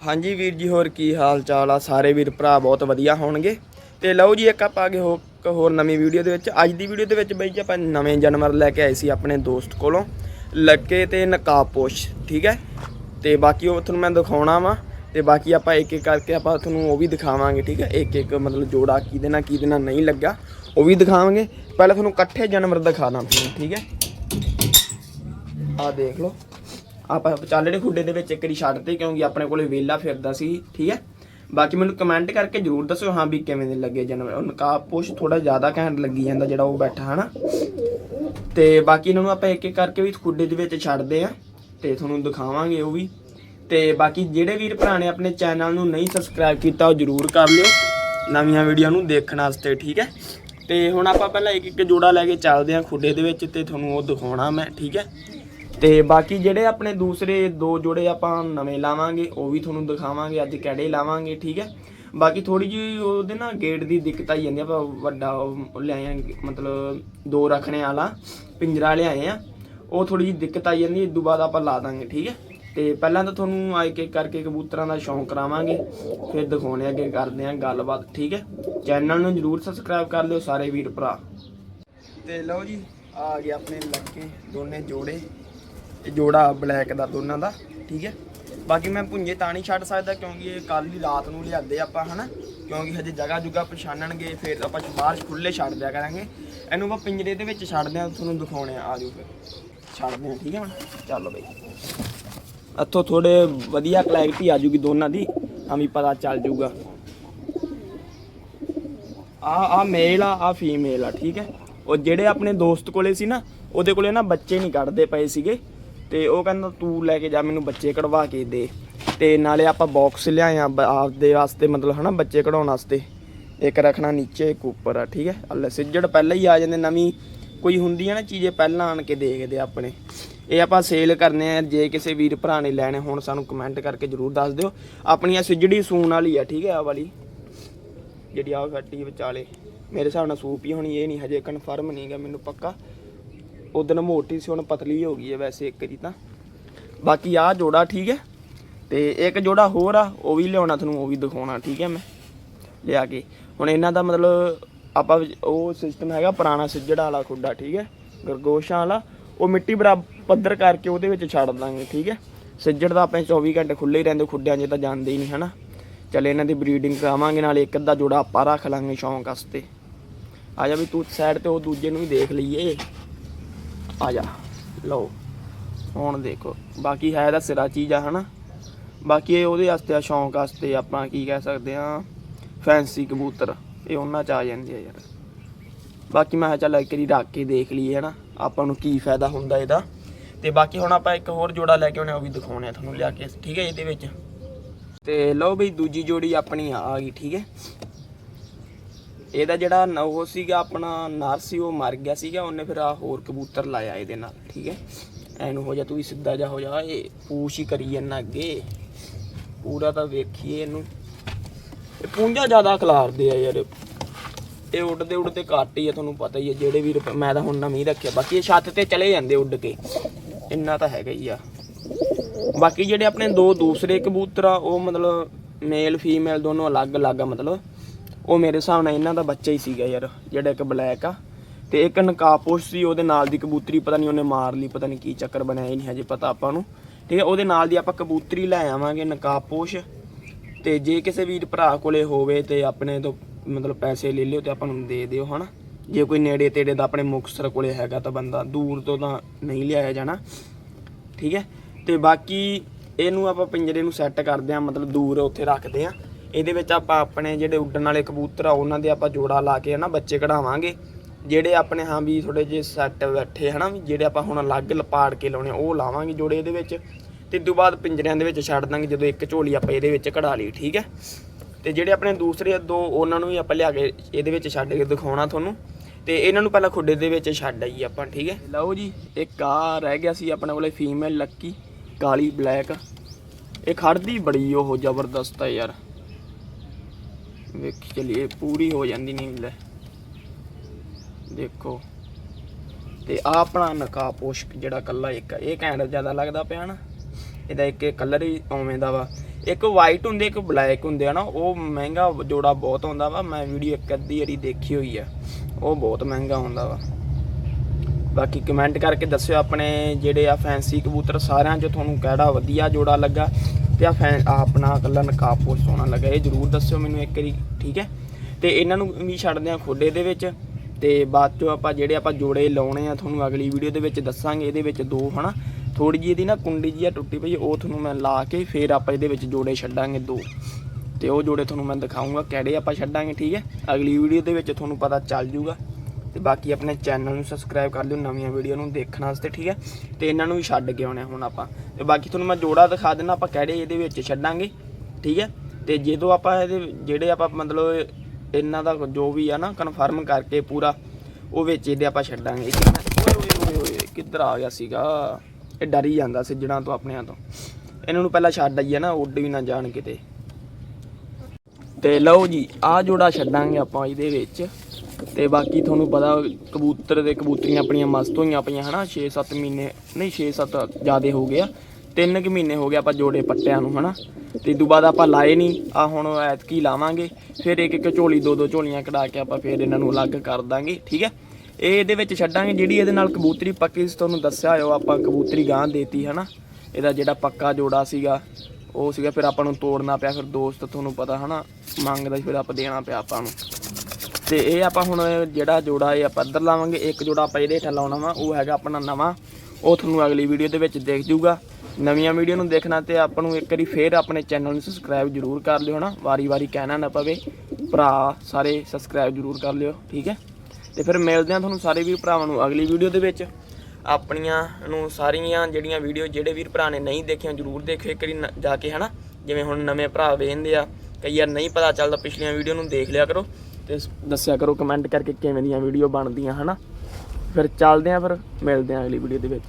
ਹਾਂਜੀ ਵੀਰ ਜੀ, ਹੋਰ ਕੀ ਹਾਲ ਚਾਲ ਆ? ਸਾਰੇ ਵੀਰ ਭਰਾ ਬਹੁਤ ਵਧੀਆ ਹੋਣਗੇ। ਤੇ ਲਓ ਜੀ, ਇੱਕ ਆਪਾਂ ਅੱਗੇ ਹੋ ਹੋਰ ਨਵੀਂ ਵੀਡੀਓ ਦੇ ਵਿੱਚ। ਅੱਜ ਦੀ ਵੀਡੀਓ ਦੇ ਵਿੱਚ ਬਈ ਜੀ, ਆਪਾਂ ਨਵੇਂ ਜਾਨਵਰ ਲੈ ਕੇ ਆਏ ਸੀ ਆਪਣੇ ਦੋਸਤ ਕੋਲੋਂ। ਲੱਕੇ ਤੇ ਨਕਾਬਪੋਸ਼, ਠੀਕ ਹੈ? ਤੇ ਬਾਕੀ ਉਹ ਤੁਹਾਨੂੰ ਮੈਂ ਦਿਖਾਉਣਾ ਵਾ। ਤੇ ਬਾਕੀ ਆਪਾਂ ਇੱਕ ਇੱਕ ਕਰਕੇ ਆਪਾਂ ਤੁਹਾਨੂੰ ਉਹ ਵੀ ਦਿਖਾਵਾਂਗੇ, ਠੀਕ ਹੈ? ਇੱਕ ਇੱਕ ਮਤਲਬ ਜੋੜਾ ਕਿਹਦੇ ਨਾਲ ਕਿਹਦੇ ਨਾਲ ਨਹੀਂ ਲੱਗਾ, ਉਹ ਵੀ ਦਿਖਾਵਾਂਗੇ। ਪਹਿਲਾਂ ਤੁਹਾਨੂੰ ਇਕੱਠੇ ਜਾਨਵਰ ਦਿਖਾਣਾ ਤੁਹਾਨੂੰ, ਠੀਕ ਹੈ? ਆ ਦੇਖ ਲਓ। ਆਪਾਂ ਚਾਲੜੇ ਖੁੱਡੇ ਦੇ ਵਿੱਚ ਇੱਕ ਵਾਰੀ ਛੱਡਦੇ ਕਿਉਂਕਿ ਆਪਣੇ ਕੋਲੇ ਵੇਲਾ ਫਿਰਦਾ ਸੀ, ਠੀਕ ਹੈ? ਬਾਕੀ ਮੈਨੂੰ ਕਮੈਂਟ ਕਰਕੇ ਜਰੂਰ ਦੱਸਿਓ, ਹਾਂ ਵੀ ਕਿਵੇਂ ਦੇ ਲੱਗੇ ਜਾਨਵਰ ਨਕਾਬ ਪੁਸ਼ ਥੋੜਾ ਜ਼ਿਆਦਾ ਘੈਂਟ ਲੱਗੀ ਜਾਂਦਾ ਜਿਹੜਾ ਉਹ ਬੈਠਾ, ਹਨਾ? ਤੇ ਬਾਕੀ ਇਹਨਾਂ ਨੂੰ ਆਪਾਂ ਇੱਕ ਇੱਕ ਕਰਕੇ ਵੀ ਖੁੱਡੇ ਦੇ ਵਿੱਚ ਛੱਡਦੇ ਆ ਤੇ ਤੁਹਾਨੂੰ ਦਿਖਾਵਾਂਗੇ ਉਹ ਵੀ। ਤੇ ਬਾਕੀ ਜਿਹੜੇ ਵੀਰ ਭਰਾ ਨੇ ਆਪਣੇ ਚੈਨਲ ਨੂੰ ਨਹੀਂ ਸਬਸਕ੍ਰਾਈਬ ਕੀਤਾ, ਉਹ ਜਰੂਰ ਕਰ ਲਿਓ, ਨਵੀਆਂ ਵੀਡੀਓ ਨੂੰ ਦੇਖਣ ਵਾਸਤੇ, ਠੀਕ ਹੈ? ਤੇ ਹੁਣ ਆਪਾਂ ਪਹਿਲਾਂ ਇੱਕ ਇੱਕ ਜੋੜਾ ਲੈ ਕੇ ਚੱਲਦੇ ਆ ਖੁੱਡੇ ਦੇ ਵਿੱਚ, ਤੇ ਤੁਹਾਨੂੰ ਉਹ ਦਿਖਾਉਣਾ ਮੈਂ, ਠੀਕ ਹੈ? ਤੇ ਬਾਕੀ ਜਿਹੜੇ ਆਪਣੇ ਦੂਸਰੇ ਦੋ ਜੋੜੇ ਆਪਾਂ ਨਵੇਂ ਲਾਵਾਂਗੇ, ਉਹ ਵੀ ਤੁਹਾਨੂੰ ਦਿਖਾਵਾਂਗੇ, ਅੱਜ ਕਿਹੜੇ ਲਾਵਾਂਗੇ, ਠੀਕ ਹੈ? ਬਾਕੀ ਥੋੜੀ ਜਿਹੀ ਉਹਦੇ ਨਾ ਗੇਟ ਦੀ ਦਿੱਕਤ ਆਈ ਜਾਂਦੀ ਆਪਾਂ ਵੱਡਾ ਉਹ ਲਿਆਏ ਆ, ਮਤਲਬ ਦੋ ਰੱਖਣੇ ਵਾਲਾ, ਪਿੰਜਰਾ ਲਿਆਏ ਆ, ਉਹ ਥੋੜੀ ਜਿਹੀ ਦਿੱਕਤ ਆਈ ਜਾਂਦੀ ਇਸ ਤੋਂ ਬਾਅਦ ਆਪਾਂ ਲਾ ਦਾਂਗੇ, ਠੀਕ ਹੈ? ਤੇ ਪਹਿਲਾਂ ਤਾਂ ਤੁਹਾਨੂੰ ਆਏ ਕੇ ਕਰਕੇ ਕਬੂਤਰਾਂ ਦਾ ਸ਼ੌਂਕ ਕਰਾਵਾਂਗੇ, ਫਿਰ ਦਿਖਾਉਣੇ ਅੱਗੇ ਕਰਦੇ ਆਂ ਗੱਲਬਾਤ, ਠੀਕ ਹੈ? ਚੈਨਲ ਨੂੰ ਜਰੂਰ ਸਬਸਕ੍ਰਾਈਬ ਕਰ ਲਿਓ ਸਾਰੇ ਵੀਰ ਭਰਾ। ਤੇ ਲਓ ਜੀ, ਆ ਗਏ ਆਪਣੇ ਲੱਗੇ ਦੋਨੇ ਜੋੜੇ। ਇਹ ਜੋੜਾ ਬਲੈਕ ਦਾ ਦੋਨਾਂ ਦਾ, ਠੀਕ ਹੈ? ਬਾਕੀ ਮੈਂ ਪੁੰਜੇ ਤਾਂ ਨਹੀਂ ਛੱਡ ਸਕਦਾ ਕਿਉਂਕਿ ਇਹ ਕੱਲ ਹੀ ਰਾਤ ਨੂੰ ਲਿਆਂਦੇ ਆਪਾਂ, ਹਨਾ? ਕਿਉਂਕਿ ਹਜੇ ਜਗ੍ਹਾ ਜੁਗਾ ਪਛਾਣਨਗੇ, ਫਿਰ ਆਪਾਂ ਬਾਹਰ ਖੁੱਲੇ ਛੱਡ ਦਿਆ ਕਰਾਂਗੇ। ਇਹਨੂੰ ਆਪਾਂ ਪਿੰਜਰੇ ਦੇ ਵਿੱਚ ਛੱਡਦੇ ਆ ਤੁਹਾਨੂੰ ਦਿਖਾਉਣੇ ਆ, ਆਜੋ ਫਿਰ। ਛੱਡਦੇ ਆ ਠੀਕ ਹੈ ਹੁਣ? ਚੱਲੋ ਬਈ। ਇੱਥੋਂ ਥੋੜੇ ਵਧੀਆ ਕਲੈਰਿਟੀ ਆ ਜੂਗੀ ਦੋਨਾਂ ਦੀ, ਤਾਂ ਵੀ ਪਤਾ ਚੱਲ ਜੂਗਾ। ਆ ਆ ਮੇਲ ਆ ਆ ਫੀਮੇਲ ਆ, ਠੀਕ ਹੈ? ਉਹ ਜਿਹੜੇ ਆਪਣੇ ਦੋਸਤ ਕੋਲੇ ਸੀ ਨਾ, ਉਹਦੇ ਕੋਲੇ ਨਾ ਬੱਚੇ ਨਹੀਂ ਕੱਢਦੇ ਪਏ ਸੀਗੇ। ਤੇ ਉਹ ਕਹਿੰਦਾ ਤੂੰ ਲੈ ਕੇ ਜਾ, ਮੈਨੂੰ ਬੱਚੇ ਕਢਵਾ ਕੇ ਦੇ। ਤੇ ਨਾਲੇ ਆਪਾਂ ਬਾਕਸ ਲਿਆਏ ਆ ਆਪਦੇ ਵਾਸਤੇ, ਮਤਲਬ ਹਨਾ, ਬੱਚੇ ਕਢਾਉਣ ਵਾਸਤੇ। ਇੱਕ ਰੱਖਣਾ ਨੀਚੇ, ਇੱਕ ਉੱਪਰ ਆ ਠੀਕ ਹੈ? ਅੱਲੇ ਸਿੱਜੜ ਪਹਿਲਾਂ ਹੀ ਆ ਜਾਂਦੇ, ਨਵੀਂ ਕੋਈ ਹੁੰਦੀ ਹੈ ਨਾ ਚੀਜ਼ੇ ਪਹਿਲਾਂ ਆਣ ਕੇ ਦੇਖਦੇ ਆ ਆਪਣੇ। ਇਹ ਆਪਾਂ ਸੇਲ ਕਰਨੇ ਆ, ਜੇ ਕਿਸੇ ਵੀਰ ਭਰਾ ਨੇ ਲੈਣੇ ਹੋਣ, ਸਾਨੂੰ ਕਮੈਂਟ ਕਰਕੇ ਜਰੂਰ ਦੱਸ ਦਿਓ। ਆਪਣੀ ਆ ਸਿੱਜੜੀ ਸੂਣ ਵਾਲੀ ਆ, ਠੀਕ ਹੈ ਆ ਵਾਲੀ। ਜਿਹੜੀ ਆ ਗੱਡੀ ਵਿਚਾਲੇ, ਮੇਰੇ ਹਿਸਾਬ ਨਾਲ ਸੂਪ ਹੀ ਹੋਣੀ, ਇਹ ਨਹੀਂ, ਹਜੇ ਕਨਫਰਮ ਨਹੀਂਗਾ ਮੈਨੂੰ ਪੱਕਾ। ਉਦੋਂ ਮੋਟੀ ਸੀ, ਹੁਣ ਪਤਲੀ ਹੋ ਗਈ ਹੈ ਵੈਸੇ ਇੱਕ ਜੀ ਤਾਂ। ਬਾਕੀ ਆਹ ਜੋੜਾ ਠੀਕ ਹੈ ਤੇ ਇੱਕ ਜੋੜਾ ਹੋਰ ਆ, ਉਹ ਵੀ ਲਿਆਉਣਾ ਤੁਹਾਨੂੰ, ਉਹ ਵੀ ਦਿਖਾਉਣਾ, ਠੀਕ ਹੈ ਮੈਂ। ਲਿਆ ਕੇ। ਹੁਣ ਇਹਨਾਂ ਦਾ ਮਤਲਬ ਆਪਾਂ ਉਹ ਸਿਸਟਮ ਹੈਗਾ ਪੁਰਾਣਾ ਸਿੱਜੜ ਵਾਲਾ ਖੁੱਡਾ, ਠੀਕ ਹੈ। ਗਰਗੋਸ਼ਾਂ ਵਾਲਾ, ਉਹ ਮਿੱਟੀ ਬਰਾਬਰ ਪੱਧਰ ਕਰਕੇ ਉਹਦੇ ਵਿੱਚ ਛੱਡ ਦਾਂਗੇ, ਠੀਕ ਹੈ। ਸਿੱਜੜ ਦਾ ਆਪਾਂ 24 ਘੰਟੇ ਖੁੱਲੇ ਹੀ ਰਹਿੰਦੇ, ਖੁੱਡਿਆਂ 'ਚ ਤਾਂ ਜਾਂਦੇ ਹੀ ਨਹੀਂ, ਹਨਾ। ਚੱਲ ਇਹਨਾਂ ਦੀ ਬਰੀਡਿੰਗ ਕਰਾਵਾਂਗੇ, ਨਾਲ ਇੱਕ ਅੱਧਾ ਜੋੜਾ ਆਪਾਂ ਰੱਖ ਲਾਂਗੇ ਸ਼ੌਂਕ ਵਾਸਤੇ। ਆ ਜਾ ਵੀ ਤੂੰ ਸਾਈਡ ਤੇ ਉਹ ਦੂਜੇ ਨੂੰ ਵੀ ਦੇਖ ਲਈਏ। ਆ ਜਾ, ਲਓ। ਹੁਣ ਦੇਖੋ, ਬਾਕੀ ਹੈ ਤਾਂ ਸਿਰਾ ਚੀਜ਼ ਆ, ਹਨਾ? ਬਾਕੀ ਇਹ ਉਹਦੇ ਵਾਸਤੇ ਆ, ਸ਼ੌਂਕ ਵਾਸਤੇ ਆਪਾਂ ਕੀ ਕਹਿ ਸਕਦੇ ਆ ਫੈਂਸੀ ਕਬੂਤਰ। ਇਹ ਉਹਨਾਂ ਚ ਆ ਜਾਂਦੇ ਆ ਯਾਰ। ਬਾਕੀ ਮੈਂ ਕਿਹਾ ਚੱਲ ਇੱਕ ਵਾਰੀ ਰੱਖ ਕੇ ਦੇਖ ਲਈਏ, ਹਨਾ? ਆਪਾਂ ਨੂੰ ਕੀ ਫਾਇਦਾ ਹੁੰਦਾ ਇਹਦਾ। ਤੇ ਬਾਕੀ ਹੁਣ ਆਪਾਂ ਇੱਕ ਹੋਰ ਜੋੜਾ ਲੈ ਕੇ ਆਉਣੇ ਉਹ ਵੀ ਦਿਖਾਉਣੇ ਆ ਤੁਹਾਨੂੰ ਲਿਆ ਕੇ, ਠੀਕ ਹੈ ਇਹਦੇ ਵਿੱਚ। ਤੇ ਲਓ ਬਈ, ਦੂਜੀ ਜੋੜੀ ਆਪਣੀ ਆ ਗਈ, ਠੀਕ ਹੈ? ਇਹਦਾ ਜਿਹੜਾ ਉਹ ਸੀਗਾ ਆਪਣਾ ਨਰ ਸੀ, ਉਹ ਮਰ ਗਿਆ ਸੀਗਾ, ਉਹਨੇ ਫਿਰ ਆ ਹੋਰ ਕਬੂਤਰ ਲਾਇਆ ਇਹਦੇ ਨਾਲ, ਠੀਕ ਹੈ? ਐਨੂੰ ਹੋ ਜਾ ਤੂੰ ਵੀ ਸਿੱਧਾ ਜਾ ਹੋ ਜਾ, ਇਹ ਪੂਛ ਹੀ ਕਰੀ ਜਾਂਦਾ ਅੱਗੇ। ਪੂਰਾ ਤਾਂ ਵੇਖੀਏ ਇਹਨੂੰ। ਇਹ ਪੁੰਜਾ ਜ਼ਿਆਦਾ ਖਿਲਾਰਦੇ ਆ ਯਾਰ। ਇਹ ਉੱਡਦੇ ਉੱਡਦੇ ਘੱਟ ਹੀ ਆ, ਤੁਹਾਨੂੰ ਪਤਾ ਹੀ ਆ, ਜਿਹੜੇ ਵੀਰ ਮੈਂ ਤਾਂ ਹੁਣ ਨਵੀਂ ਰੱਖਿਆ, ਬਾਕੀ ਇਹ ਛੱਤ ਤੇ ਚਲੇ ਜਾਂਦੇ ਉੱਡ ਕੇ। ਇੰਨਾ ਤਾਂ ਹੈਗਾ ਹੀ ਆ। ਬਾਕੀ ਜਿਹੜੇ ਆਪਣੇ ਦੋ ਦੂਸਰੇ ਕਬੂਤਰ ਆ, ਉਹ ਮਤਲਬ ਮੇਲ ਫੀਮੇਲ ਦੋਨੋਂ ਅਲੱਗ-ਅਲੱਗ ਆ, ਮਤਲਬ। ਉਹ ਮੇਰੇ ਹਿਸਾਬ ਨਾਲ ਇਹਨਾਂ ਦਾ ਬੱਚਾ ਹੀ ਸੀਗਾ ਯਾਰ, ਜਿਹੜਾ ਇੱਕ ਬਲੈਕ ਆ। ਤੇ ਇੱਕ ਨਕਾਬਪੋਸ਼ ਸੀ, ਉਹਦੇ ਨਾਲ ਦੀ ਕਬੂਤਰੀ ਪਤਾ ਨਹੀਂ ਉਹਨੇ ਮਾਰ ਲਈ, ਪਤਾ ਨਹੀਂ ਕੀ ਚੱਕਰ ਬਣਿਆ, ਇਹ ਨਹੀਂ ਹਜੇ ਪਤਾ ਆਪਾਂ ਨੂੰ। ਠੀਕ ਹੈ ਉਹਦੇ ਨਾਲ ਦੀ ਆਪਾਂ ਕਬੂਤਰੀ ਲੈ ਆਵਾਂਗੇ, ਨਕਾਬਪੋਸ਼। ਤੇ ਜੇ ਕਿਸੇ ਵੀਰ ਭਰਾ ਕੋਲੇ ਹੋਵੇ ਤੇ ਆਪਣੇ ਤੋਂ ਮਤਲਬ ਪੈਸੇ ਲੈ ਲਿਓ ਤੇ ਆਪਾਂ ਨੂੰ ਦੇ ਦਿਓ, ਹਨਾ। ਜੇ ਕੋਈ ਨੇੜੇ ਤੇੜੇ ਦਾ ਆਪਣੇ ਮੁਕਤਸਰ ਕੋਲੇ ਹੈਗਾ ਤਾਂ ਬੰਦਾ ਦੂਰ ਤੋਂ ਤਾਂ ਨਹੀਂ ਲਿਆਇਆ ਜਾਣਾ। ਠੀਕ ਹੈ ਤੇ ਬਾਕੀ ਇਹਨੂੰ ਆਪਾਂ ਪਿੰਜਰੇ ਨੂੰ ਸੈੱਟ ਕਰਦੇ ਆ, ਮਤਲਬ ਦੂਰ ਉੱਥੇ ਰੱਖਦੇ ਆ। ਇਹਦੇ ਵਿੱਚ ਆਪਾਂ ਆਪਣੇ ਜਿਹੜੇ ਉੱਡਣ ਵਾਲੇ ਕਬੂਤਰ ਆ, ਉਹਨਾਂ ਦੇ ਆਪਾਂ ਜੋੜਾ ਲਾ ਕੇ ਹਨਾ ਬੱਚੇ ਕਢਾਵਾਂਗੇ। ਜਿਹੜੇ ਆਪਣੇ ਹਾਂ ਵੀ ਥੋੜੇ ਜਿਹੇ ਸੈੱਟ ਬੈਠੇ ਹਨਾ ਵੀ, ਜਿਹੜੇ ਆਪਾਂ ਹੁਣ ਅਲੱਗ ਲਪਾੜ ਕੇ ਲਾਉਣੇ ਉਹ ਲਾਵਾਂਗੇ ਜੋੜੇ ਇਹਦੇ ਵਿੱਚ। ਤੇ ਤੋਂ ਬਾਅਦ ਪਿੰਜਰਿਆਂ ਦੇ ਵਿੱਚ ਛੱਡ ਦਾਂਗੇ, ਜਦੋਂ ਇੱਕ ਝੋਲੀ ਆਪਾਂ ਇਹਦੇ ਵਿੱਚ ਕਢਾ ਲਈ, ਠੀਕ ਹੈ। ਤੇ ਜਿਹੜੇ ਆਪਣੇ ਦੂਸਰੇ ਦੋ, ਉਹਨਾਂ ਨੂੰ ਵੀ ਆਪਾਂ ਲਿਆ ਕੇ ਇਹਦੇ ਵਿੱਚ ਛੱਡ ਕੇ ਦਿਖਾਉਣਾ ਤੁਹਾਨੂੰ। ਤੇ ਇਹਨਾਂ ਨੂੰ ਪਹਿਲਾਂ ਖੁੱਡੇ ਦੇ ਵਿੱਚ ਛੱਡ ਆਈ ਆਪਾਂ, ਠੀਕ ਹੈ। ਲਓ ਜੀ, ਇੱਕ ਆ ਰਹਿ ਗਿਆ ਸੀ ਆਪਣੇ ਕੋਲੇ ਫੀਮੇਲ ਲੱਕੀ, ਕਾਲੀ ਬਲੈਕ ਇਹ ਖੜਦੀ ਬੜੀ, ਉਹ ਜ਼ਬਰਦਸਤ ਹੈ ਯਾਰ। ਵੇਖ, ਚਲਿਏ, ਪੂਰੀ ਹੋ ਜਾਂਦੀ ਨਹੀਂ ਲੈ। ਦੇਖੋ। ਤੇ ਆ ਆਪਣਾ ਨਕਾਬ ਪੋਸ਼ਕ ਜਿਹੜਾ ਕੱਲਾ ਇੱਕ, ਇਹ ਘੈਂਟ ਜ਼ਿਆਦਾ ਲੱਗਦਾ ਪਿਆ ਨਾ। ਇਹਦਾ ਇੱਕ ਕਲਰ ਹੀ ਉਵੇਂ ਦਾ ਵਾ। ਇੱਕ ਵਾਈਟ ਹੁੰਦੇ, ਇੱਕ ਬਲੈਕ ਹੁੰਦੇ ਆ ਨਾ। ਉਹ ਮਹਿੰਗਾ ਜੋੜਾ ਬਹੁਤ ਹੁੰਦਾ ਵਾ। ਮੈਂ ਵੀਡੀਓ ਇੱਕ ਅੱਧੀ ਵਾਰੀ ਦੇਖੀ ਹੋਈ ਆ। ਉਹ ਬਹੁਤ ਮਹਿੰਗਾ ਹੁੰਦਾ ਵਾ। ਬਾਕੀ ਕਮੈਂਟ ਕਰਕੇ ਦੱਸਿਓ ਆਪਣੇ ਜਿਹੜੇ ਆ ਫੈਂਸੀ ਕਬੂਤਰ ਸਾਰਿਆਂ 'ਚ ਤੁਹਾਨੂੰ ਕਿਹੜਾ ਵਧੀਆ ਜੋੜਾ ਲੱਗਾ ਤੇ ਆ ਫੈਨ ਆਪਣਾ ਇਕੱਲਾ ਨਕਾਬ ਬਹੁਤ ਸੋਹਣਾ ਲੱਗਾ, ਇਹ ਜਰੂਰ ਦੱਸਿਓ ਮੈਨੂੰ ਇੱਕ ਵਾਰੀ, ਠੀਕ ਹੈ? ਤੇ ਇਹਨਾਂ ਨੂੰ ਵੀ ਛੱਡਦੇ ਆ ਖੋਡੇ ਦੇ ਵਿੱਚ ਤੇ ਬਾਅਦ ਚੋਂ ਆਪਾਂ ਜਿਹੜੇ ਆਪਾਂ ਜੋੜੇ ਲਾਉਣੇ ਆ ਤੁਹਾਨੂੰ ਅਗਲੀ ਵੀਡੀਓ ਦੇ ਵਿੱਚ ਦੱਸਾਂਗੇ, ਇਹਦੇ ਵਿੱਚ ਦੋ, ਹਨਾ? ਥੋੜੀ ਜਿਹੀ ਇਹਦੀ ਨਾ ਕੁੰਡੀ ਜਿਹੀ ਆ ਟੁੱਟੀ ਪਈ, ਉਹ ਤੁਹਾਨੂੰ ਮੈਂ ਲਾ ਕੇ ਫਿਰ ਆਪਾਂ ਇਹਦੇ ਵਿੱਚ ਜੋੜੇ ਛੱਡਾਂਗੇ ਦੋ। ਤੇ ਉਹ ਜੋੜੇ ਤੁਹਾਨੂੰ ਮੈਂ ਦਿਖਾਉਂਗਾ ਕਿਹੜੇ ਆਪਾਂ ਛੱਡਾਂਗੇ, ਠੀਕ ਹੈ? ਅਗਲੀ ਵੀਡੀਓ ਦੇ ਵਿੱਚ ਤੁਹਾਨੂੰ ਪਤਾ ਚੱਲ ਜੂਗਾ। ਤੇ ਬਾਕੀ ਆਪਣੇ ਚੈਨਲ ਨੂੰ ਸਬਸਕ੍ਰਾਈਬ ਕਰ ਲਿਓ ਨਵੀਆਂ ਵੀਡੀਓ ਨੂੰ ਦੇਖਣ ਵਾਸਤੇ, ਠੀਕ ਹੈ? ਤੇ ਇਹਨਾਂ ਨੂੰ ਵੀ ਛੱਡ ਕੇ ਆਉਣੇ ਹੁਣ ਆਪਾਂ। ਤੇ ਬਾਕੀ ਤੁਹਾਨੂੰ ਮੈਂ ਜੋੜਾ ਦਿਖਾ ਦਿੰਦਾ, ਆਪਾਂ ਕਿਹੜੇ ਇਹਦੇ ਵਿੱਚ ਛੱਡਾਂਗੇ, ਠੀਕ ਹੈ? ਤੇ ਜਦੋਂ ਆਪਾਂ ਇਹਦੇ ਜਿਹੜੇ ਆਪਾਂ ਮਤਲਬ ਇਹਨਾਂ ਦਾ ਜੋ ਵੀ ਆ ਨਾ ਕਨਫਰਮ ਕਰਕੇ ਪੂਰਾ, ਉਹ ਵਿੱਚ ਇਹਦੇ ਆਪਾਂ ਛੱਡਾਂਗੇ। ਓਏ ਓਏ ਕਿੱਧਰ ਆ ਗਿਆ ਸੀਗਾ? ਇਹ ਡਰ ਹੀ ਜਾਂਦਾ ਸਿੱਜਣਾ ਤੋਂ ਆਪਣਿਆਂ ਤੋਂ। ਇਹਨਾਂ ਨੂੰ ਪਹਿਲਾਂ ਛੱਡ ਆਈਏ ਨਾ, ਉੱਡ ਵੀ ਨਾ ਜਾਣ ਕਿਤੇ। ਤੇ ਲਓ ਜੀ ਆ ਜੋੜਾ ਛੱਡਾਂਗੇ ਆਪਾਂ ਇਹਦੇ ਵਿੱਚ। ਤੇ ਬਾਕੀ ਤੁਹਾਨੂੰ ਪਤਾ ਕਬੂਤਰ ਦੇ ਕਬੂਤਰੀਆਂ ਆਪਣੀਆਂ ਮਸਤ ਹੋਈਆਂ ਪਈਆਂ, ਹਨਾ? 6-7 ਮਹੀਨੇ, ਨਹੀਂ 6-7 ਜ਼ਿਆਦੇ ਹੋ ਗਏ ਆ। ਤਿੰਨ ਕੁ ਮਹੀਨੇ ਹੋ ਗਏ ਆਪਾਂ ਜੋੜੇ ਪੱਟਿਆਂ ਨੂੰ, ਹਨਾ? ਤੇ ਇਦੋਂ ਬਾਅਦ ਆਪਾਂ ਲਾਏ ਨਹੀਂ। ਆ ਹੁਣ ਐਤਕੀ ਲਾਵਾਂਗੇ। ਫਿਰ ਇੱਕ ਇੱਕ ਝੋਲੀ ਦੋ ਦੋ ਝੋਲੀਆਂ ਕਢਾ ਕੇ ਆਪਾਂ ਫਿਰ ਇਹਨਾਂ ਨੂੰ ਅਲੱਗ ਕਰ ਦਾਂਗੇ, ਠੀਕ ਹੈ? ਇਹ ਇਹਦੇ ਵਿੱਚ ਛੱਡਾਂਗੇ ਜਿਹੜੀ ਇਹਦੇ ਨਾਲ ਕਬੂਤਰੀ ਪੱਕੀ ਸੀ, ਤੁਹਾਨੂੰ ਦੱਸਿਆ ਹੋਇਆ ਆਪਾਂ ਕਬੂਤਰੀ ਗਾਂ ਦੇਤੀ, ਹਨਾ? ਇਹਦਾ ਜਿਹੜਾ ਪੱਕਾ ਜੋੜਾ ਸੀਗਾ, ਉਹ ਸੀਗਾ, ਫਿਰ ਆਪਾਂ ਨੂੰ ਤੋੜਨਾ ਪਿਆ, ਫਿਰ ਦੋਸਤ ਤੁਹਾਨੂੰ ਪਤਾ, ਹਨਾ? ਮੰਗਦਾ ਸੀ, ਫਿਰ ਆਪਾਂ ਦੇਣਾ ਪਿਆ ਆਪਾਂ ਨੂੰ। ਤੇ ਇਹ ਆਪਾਂ ਹੁਣ ਜਿਹੜਾ ਜੋੜਾ ਇਹ ਆਪਾਂ ਇੱਧਰ ਲਾਵਾਂਗੇ, ਇੱਕ ਜੋੜਾ ਆਪਾਂ ਇਹਦੇ ਹੇਠਾਂ ਲਾਉਣਾ ਵਾ, ਉਹ ਹੈਗਾ ਆਪਣਾ ਨਵਾਂ। ਉਹ ਤੁਹਾਨੂੰ ਅਗਲੀ ਵੀਡੀਓ ਦੇ ਵਿੱਚ ਦੇਖ ਜੂਗਾ ਨਵੀਆਂ ਵੀਡੀਓ ਨੂੰ ਦੇਖਣਾ ਤੇ ਆਪਾਂ ਨੂੰ ਇੱਕ ਵਾਰੀ ਫੇਰ ਆਪਣੇ ਚੈਨਲ ਨੂੰ ਸਬਸਕ੍ਰਾਈਬ ਜਰੂਰ ਕਰ ਲਿਓ ਨਾ ਵਾਰੀ-ਵਾਰੀ ਕਹਿਣਾ ਨਾ ਪਵੇ। ਭਰਾ, ਸਾਰੇ ਸਬਸਕ੍ਰਾਈਬ ਜਰੂਰ ਕਰ ਲਿਓ, ਠੀਕ ਹੈ? ਤੇ ਫਿਰ ਮਿਲਦੇ ਹਾਂ ਤੁਹਾਨੂੰ ਸਾਰੇ ਵੀਰ ਭਰਾਵਾਂ ਨੂੰ ਅਗਲੀ ਵੀਡੀਓ ਦੇ ਵਿੱਚ। ਆਪਣੀਆਂ ਨੂੰ ਸਾਰੀਆਂ ਜਿਹੜੀਆਂ ਵੀਡੀਓ ਜਿਹੜੇ ਵੀਰ ਭਰਾ ਨੇ ਨਹੀਂ ਦੇਖੀਆਂ, ਜਰੂਰ ਦੇਖਿਓ ਇੱਕ ਵਾਰੀ ਜਾ ਕੇ ਹਨਾ। ਜਿਵੇਂ ਹੁਣ ਨਵੇਂ ਭਰਾ ਵੇਖਦੇ ਆ, ਕਈ ਵਾਰ ਨਹੀਂ ਪਤਾ ਚੱਲਦਾ, ਪਿਛਲੀਆਂ ਵੀਡੀਓ ਨੂੰ ਦੇਖ ਲਿਆ ਕਰੋ। ਤੇ ਦੱਸਿਆ ਕਰੋ ਕਮੈਂਟ ਕਰਕੇ ਕਿਵੇਂ ਦੀਆਂ ਵੀਡੀਓ ਬਣਦੀਆਂ, ਹਨਾ? ਫਿਰ ਚੱਲਦੇ ਆ ਫਿਰ, ਮਿਲਦੇ ਆ ਅਗਲੀ ਵੀਡੀਓ ਦੇ ਵਿੱਚ।